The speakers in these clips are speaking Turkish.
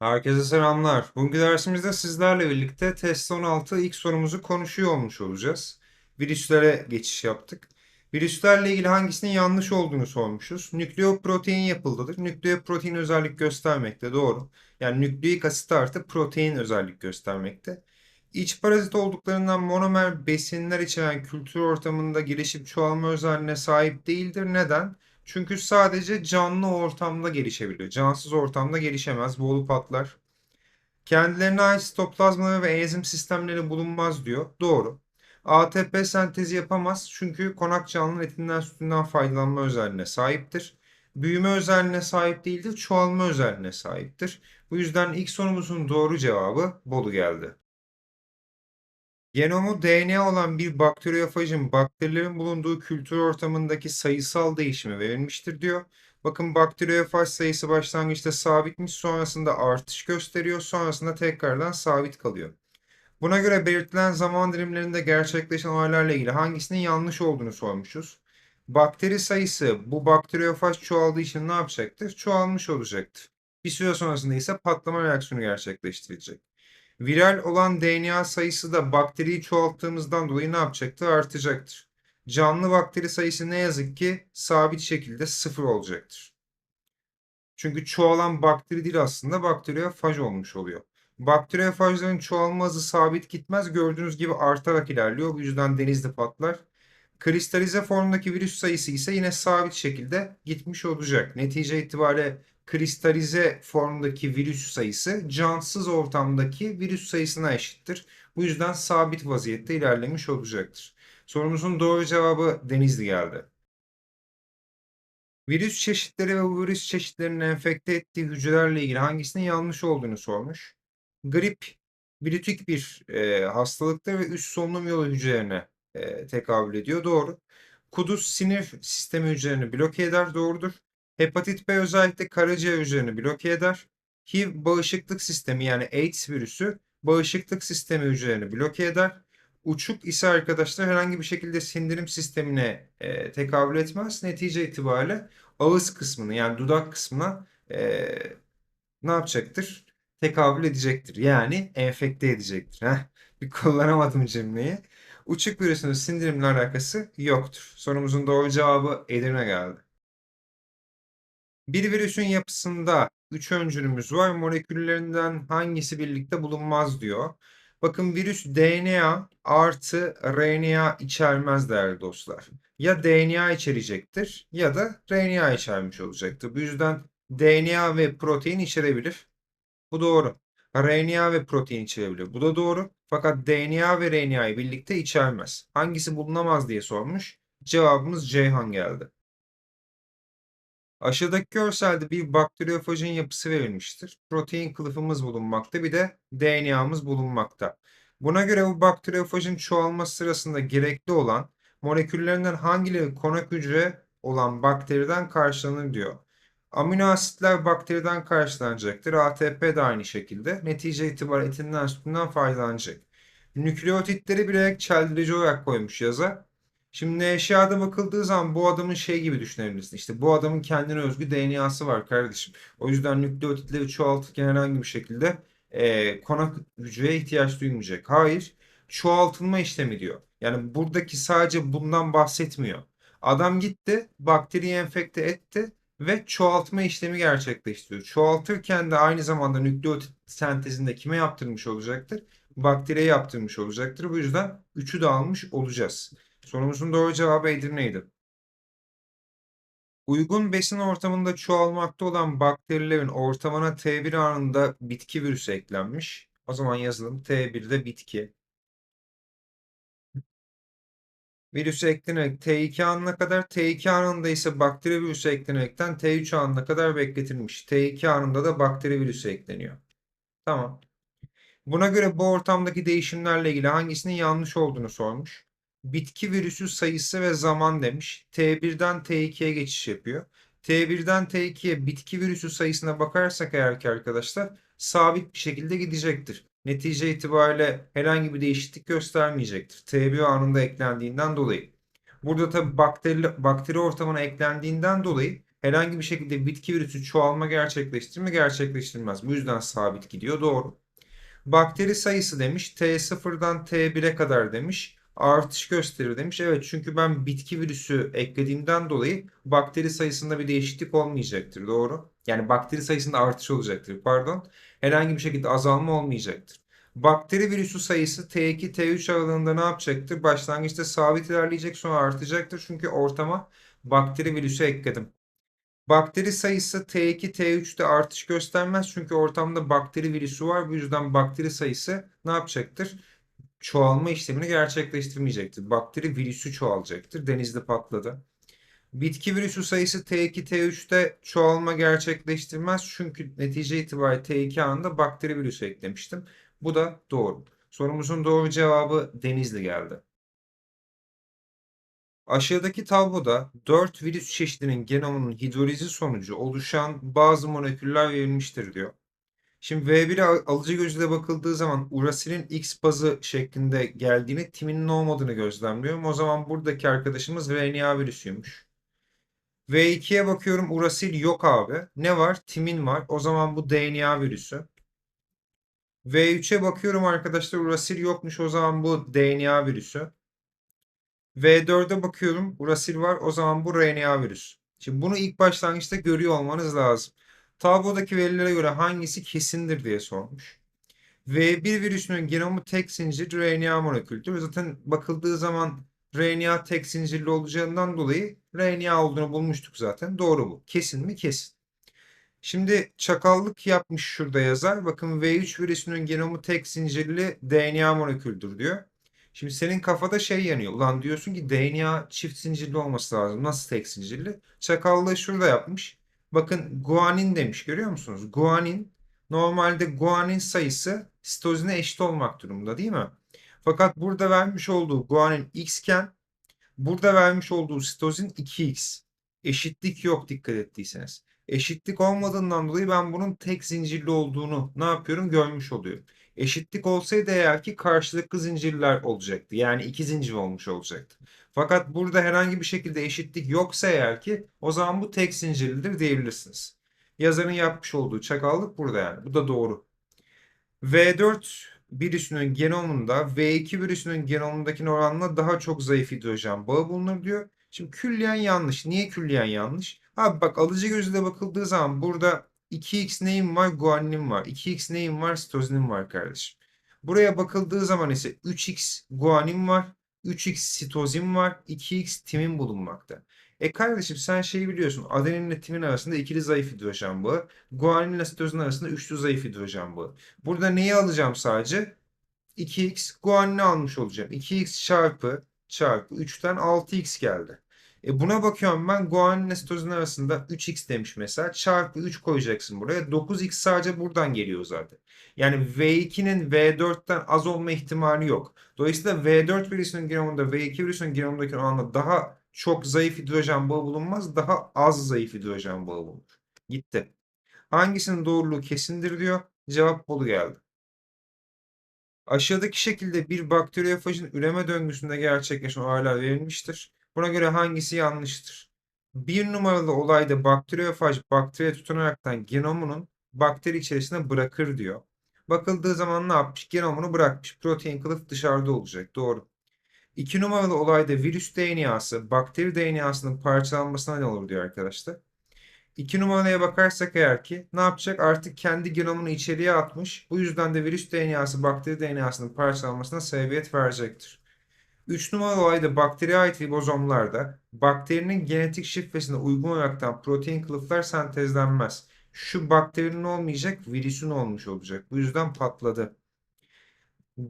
Herkese selamlar. Bugünkü dersimizde sizlerle birlikte test 16 ilk sorumuzu konuşuyor olmuş olacağız. Virüslere geçiş yaptık. Virüslerle ilgili hangisinin yanlış olduğunu sormuşuz. Nükleoprotein yapıldıdır. Nükleoprotein özellik göstermekte doğru. Yani nükleik asit artı protein özellik göstermekte. İç parazit olduklarından monomer besinler içeren kültür ortamında gelişip çoğalma özelliğine sahip değildir. Neden? Çünkü sadece canlı ortamda gelişebiliyor. Cansız ortamda gelişemez. Boğulu patlar. Kendilerine ait sitoplazma ve enzim sistemleri bulunmaz diyor. Doğru. ATP sentezi yapamaz çünkü konak canlının etinden sütünden faydalanma özelliğine sahiptir. Büyüme özelliğine sahip değildir, çoğalma özelliğine sahiptir. Bu yüzden ilk sorumuzun doğru cevabı Bolu geldi. Genomu DNA olan bir bakteriyofajın bakterilerin bulunduğu kültür ortamındaki sayısal değişimi verilmiştir diyor. Bakın bakteriyofaj sayısı başlangıçta sabitmiş, sonrasında artış gösteriyor, sonrasında tekrardan sabit kalıyor. Buna göre belirtilen zaman dilimlerinde gerçekleşen olaylarla ilgili hangisinin yanlış olduğunu sormuşuz. Bakteri sayısı bu bakteriyofaj çoğaldığı için ne yapacaktır? Çoğalmış olacaktır. Bir süre sonrasında ise patlama reaksiyonu gerçekleştirecek. Viral olan DNA sayısı da bakteriyi çoğalttığımızdan dolayı ne yapacaktır? Artacaktır. Canlı bakteri sayısı ne yazık ki sabit şekilde sıfır olacaktır. Çünkü çoğalan bakteri değil aslında bakteriyofaj olmuş oluyor. Bakteriyofajların çoğalma hızı sabit gitmez. Gördüğünüz gibi artarak ilerliyor. Bu yüzden denizde patlar. Kristalize formdaki virüs sayısı ise yine sabit şekilde gitmiş olacak. Netice itibariyle kristalize formdaki virüs sayısı cansız ortamdaki virüs sayısına eşittir. Bu yüzden sabit vaziyette ilerlemiş olacaktır. Sorumuzun doğru cevabı Denizli geldi. Virüs çeşitleri ve bu virüs çeşitlerinin enfekte ettiği hücrelerle ilgili hangisinin yanlış olduğunu sormuş. Grip virütik bir e, hastalıktır ve üst solunum yolu hücrelerine e, tekabül ediyor. Doğru. Kuduz sinir sistemi hücrelerini bloke eder. Doğrudur. Hepatit B özellikle karaciğer hücrelerini bloke eder. HIV bağışıklık sistemi yani AIDS virüsü bağışıklık sistemi hücrelerini bloke eder. Uçuk ise arkadaşlar herhangi bir şekilde sindirim sistemine e, tekabül etmez. Netice itibariyle ağız kısmını yani dudak kısmına e, ne yapacaktır? Tekabül edecektir. Yani enfekte edecektir. Heh, bir kullanamadım cümleyi. Uçuk virüsün sindirimle alakası yoktur. Sorumuzun doğru cevabı Edirne geldi. Bir virüsün yapısında üç öncülümüz var. Moleküllerinden hangisi birlikte bulunmaz diyor. Bakın virüs DNA artı RNA içermez değerli dostlar. Ya DNA içerecektir ya da RNA içermiş olacaktır. Bu yüzden DNA ve protein içerebilir. Bu doğru. RNA ve protein içerebilir. Bu da doğru. Fakat DNA ve RNA'yı birlikte içermez. Hangisi bulunamaz diye sormuş. Cevabımız Ceyhan geldi. Aşağıdaki görselde bir bakteriyofajın yapısı verilmiştir. Protein kılıfımız bulunmakta bir de DNA'mız bulunmakta. Buna göre bu bakteriyofajın çoğalması sırasında gerekli olan moleküllerinden hangileri konak hücre olan bakteriden karşılanır diyor. Amino asitler bakteriden karşılanacaktır. ATP de aynı şekilde. Netice itibariyle etinden sütünden faydalanacak. Nükleotitleri bilerek çeldirici olarak koymuş yaza. Şimdi eşyada bakıldığı zaman bu adamın şey gibi düşünebilirsin. İşte bu adamın kendine özgü DNA'sı var kardeşim. O yüzden nükleotitleri çoğaltırken herhangi bir şekilde e, konak hücreye ihtiyaç duymayacak. Hayır, çoğaltılma işlemi diyor. Yani buradaki sadece bundan bahsetmiyor. Adam gitti, bakteriyi enfekte etti ve çoğaltma işlemi gerçekleştiriyor. Çoğaltırken de aynı zamanda nükleotit sentezinde kime yaptırmış olacaktır? Bakteriye yaptırmış olacaktır. Bu yüzden üçü de almış olacağız. Sorumuzun doğru cevabı Edirne'ydi. Uygun besin ortamında çoğalmakta olan bakterilerin ortamına T1 anında bitki virüsü eklenmiş. O zaman yazalım T1'de bitki. Virüsü eklenerek T2 anına kadar, T2 anında ise bakteri virüsü eklenerekten T3 anına kadar bekletilmiş. T2 anında da bakteri virüsü ekleniyor. Tamam. Buna göre bu ortamdaki değişimlerle ilgili hangisinin yanlış olduğunu sormuş. Bitki virüsü sayısı ve zaman demiş. T1'den T2'ye geçiş yapıyor. T1'den T2'ye bitki virüsü sayısına bakarsak eğer ki arkadaşlar sabit bir şekilde gidecektir. Netice itibariyle herhangi bir değişiklik göstermeyecektir. T1 anında eklendiğinden dolayı. Burada tabi bakteri, bakteri ortamına eklendiğinden dolayı Herhangi bir şekilde bitki virüsü çoğalma gerçekleştirir mi? Gerçekleştirmez. Bu yüzden sabit gidiyor. Doğru. Bakteri sayısı demiş T0'dan T1'e kadar demiş. Artış gösterir demiş. Evet çünkü ben bitki virüsü eklediğimden dolayı bakteri sayısında bir değişiklik olmayacaktır. Doğru. Yani bakteri sayısında artış olacaktır. Pardon. Herhangi bir şekilde azalma olmayacaktır. Bakteri virüsü sayısı T2, T3 aralığında ne yapacaktır? Başlangıçta sabit ilerleyecek sonra artacaktır. Çünkü ortama bakteri virüsü ekledim. Bakteri sayısı T2, T3'te artış göstermez. Çünkü ortamda bakteri virüsü var. Bu yüzden bakteri sayısı ne yapacaktır? Çoğalma işlemini gerçekleştirmeyecektir. Bakteri virüsü çoğalacaktır. Denizde patladı. Bitki virüsü sayısı T2, T3'te çoğalma gerçekleştirmez. Çünkü netice itibariyle T2 anında bakteri virüsü eklemiştim. Bu da doğru. Sorumuzun doğru cevabı Denizli geldi. Aşağıdaki tabloda 4 virüs çeşidinin genomunun hidrolizi sonucu oluşan bazı moleküller verilmiştir diyor. Şimdi V1'e alıcı gözüyle bakıldığı zaman urasilin X bazı şeklinde geldiğini, timinin olmadığını gözlemliyorum. O zaman buradaki arkadaşımız RNA virüsüymüş. V2'ye bakıyorum urasil yok abi. Ne var? Timin var. O zaman bu DNA virüsü. V3'e bakıyorum arkadaşlar urasil yokmuş. O zaman bu DNA virüsü. V4'e bakıyorum. Urasil var. O zaman bu RNA virüs. Şimdi bunu ilk başlangıçta görüyor olmanız lazım. Tablodaki verilere göre hangisi kesindir diye sormuş. V1 virüsünün genomu tek zincir RNA moleküldür. Zaten bakıldığı zaman RNA tek zincirli olacağından dolayı RNA olduğunu bulmuştuk zaten. Doğru bu. Kesin mi? Kesin. Şimdi çakallık yapmış şurada yazar. Bakın V3 virüsünün genomu tek zincirli DNA moleküldür diyor. Şimdi senin kafada şey yanıyor. Ulan diyorsun ki DNA çift zincirli olması lazım. Nasıl tek zincirli? Çakallığı şurada yapmış. Bakın guanin demiş görüyor musunuz? Guanin normalde guanin sayısı sitozine eşit olmak durumunda değil mi? Fakat burada vermiş olduğu guanin x iken burada vermiş olduğu sitozin 2x. Eşitlik yok dikkat ettiyseniz. Eşitlik olmadığından dolayı ben bunun tek zincirli olduğunu ne yapıyorum görmüş oluyorum. Eşitlik olsaydı eğer ki karşılıklı zincirler olacaktı. Yani iki zincir olmuş olacaktı. Fakat burada herhangi bir şekilde eşitlik yoksa eğer ki o zaman bu tek zincirlidir diyebilirsiniz. Yazarın yapmış olduğu çakallık burada yani. Bu da doğru. V4 virüsünün genomunda V2 virüsünün genomundaki oranla daha çok zayıf hidrojen bağı bulunur diyor. Şimdi külliyen yanlış. Niye külliyen yanlış? Abi bak alıcı gözüyle bakıldığı zaman burada 2x neyim var? Guaninim var. 2x neyim var? Sitozinim var kardeşim. Buraya bakıldığı zaman ise 3x guanin var. 3x sitozin var. 2x timin bulunmakta. E kardeşim sen şeyi biliyorsun. Adeninle timin arasında ikili zayıf hidrojen bağı. Guaninle sitozin arasında üçlü zayıf hidrojen bağı. Burada neyi alacağım sadece? 2x guanini almış olacağım. 2x çarpı çarpı 3'ten 6x geldi. E buna bakıyorum ben guanin ile sitozin arasında 3x demiş mesela. Çarpı 3 koyacaksın buraya. 9x sadece buradan geliyor zaten. Yani V2'nin V4'ten az olma ihtimali yok. Dolayısıyla V4 virüsünün genomunda V2 virüsünün genomundaki oranla daha çok zayıf hidrojen bağı bulunmaz. Daha az zayıf hidrojen bağı bulunur. Gitti. Hangisinin doğruluğu kesindir diyor. Cevap Bolu geldi. Aşağıdaki şekilde bir bakteriyofajın üreme döngüsünde gerçekleşen olaylar verilmiştir. Buna göre hangisi yanlıştır? Bir numaralı olayda bakteriyofaj bakteriye tutunaraktan genomunun bakteri içerisine bırakır diyor. Bakıldığı zaman ne yapmış? Genomunu bırakmış. Protein kılıf dışarıda olacak. Doğru. İki numaralı olayda virüs DNA'sı bakteri DNA'sının parçalanmasına ne olur diyor arkadaşlar. İki numaraya bakarsak eğer ki ne yapacak? Artık kendi genomunu içeriye atmış. Bu yüzden de virüs DNA'sı bakteri DNA'sının parçalanmasına sebebiyet verecektir. 3 numaralı olayda bakteriye ait ribozomlarda bakterinin genetik şifresine uygun olaraktan protein kılıflar sentezlenmez. Şu bakterinin olmayacak, virüsün olmuş olacak. Bu yüzden patladı.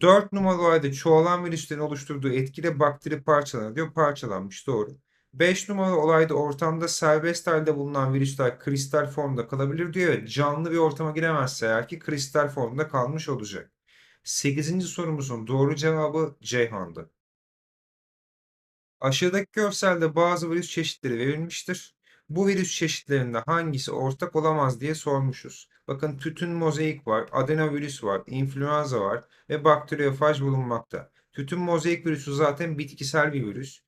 4 numaralı olayda çoğalan virüslerin oluşturduğu etkili bakteri parçalanır diyor. Parçalanmış doğru. 5 numaralı olayda ortamda serbest halde bulunan virüsler kristal formda kalabilir diyor. Canlı bir ortama giremezse eğer ki kristal formda kalmış olacak. 8. sorumuzun doğru cevabı Ceyhan'dı. Aşağıdaki görselde bazı virüs çeşitleri verilmiştir. Bu virüs çeşitlerinde hangisi ortak olamaz diye sormuşuz. Bakın tütün mozaik var, adenovirüs var, influenza var ve bakteriyofaj bulunmakta. Tütün mozaik virüsü zaten bitkisel bir virüs.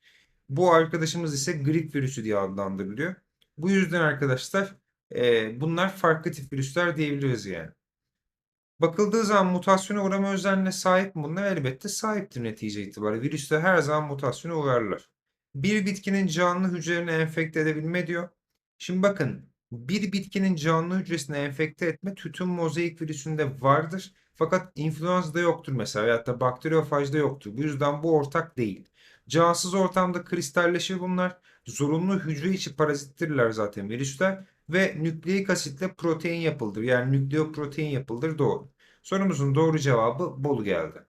Bu arkadaşımız ise grip virüsü diye adlandırılıyor. Bu yüzden arkadaşlar e, bunlar farklı tip virüsler diyebiliriz yani. Bakıldığı zaman mutasyona uğrama özelliğine sahip mi bunlar? Elbette sahiptir netice itibariyle. Virüsler her zaman mutasyona uğrarlar. Bir bitkinin canlı hücrelerini enfekte edebilme diyor. Şimdi bakın bir bitkinin canlı hücresini enfekte etme tütün mozaik virüsünde vardır. Fakat influenza'da yoktur mesela veyahut da bakteriyofajda yoktur. Bu yüzden bu ortak değil. Cansız ortamda kristalleşir bunlar. Zorunlu hücre içi parazittirler zaten virüsler ve nükleik asitle protein yapıldır. Yani nükleoprotein yapıldır doğru. Sorumuzun doğru cevabı Bolu geldi.